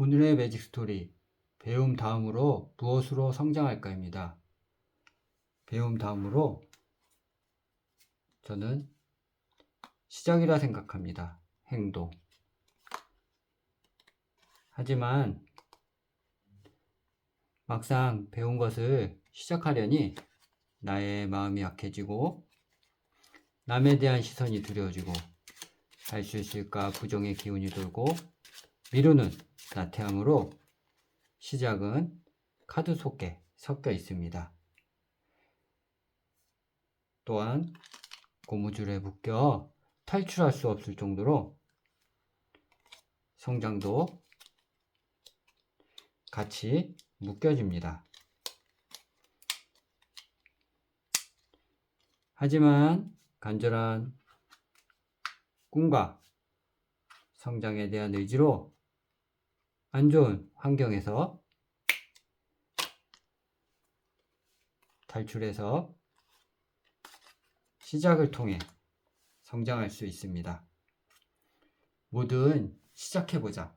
오늘의 매직 스토리 배움 다음으로 무엇으로 성장할까입니다. 배움 다음으로 저는 시작이라 생각합니다. 행동. 하지만 막상 배운 것을 시작하려니 나의 마음이 약해지고 남에 대한 시선이 두려워지고 할 수 있을까 부정의 기운이 돌고 미루는 나태함으로 시작은 카드 속에 섞여 있습니다. 또한 고무줄에 묶여 탈출할 수 없을 정도로 성장도 같이 묶여집니다. 하지만 간절한 꿈과 성장에 대한 의지로 안 좋은 환경에서 탈출해서 시작을 통해 성장할 수 있습니다. 뭐든 시작해보자.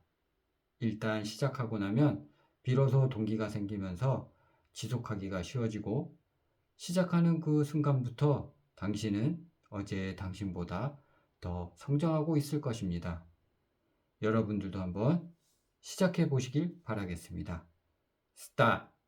일단 시작하고 나면 비로소 동기가 생기면서 지속하기가 쉬워지고 시작하는 그 순간부터 당신은 어제 당신보다 더 성장하고 있을 것입니다. 여러분들도 한번 시작해 보시길 바라겠습니다. 스타트!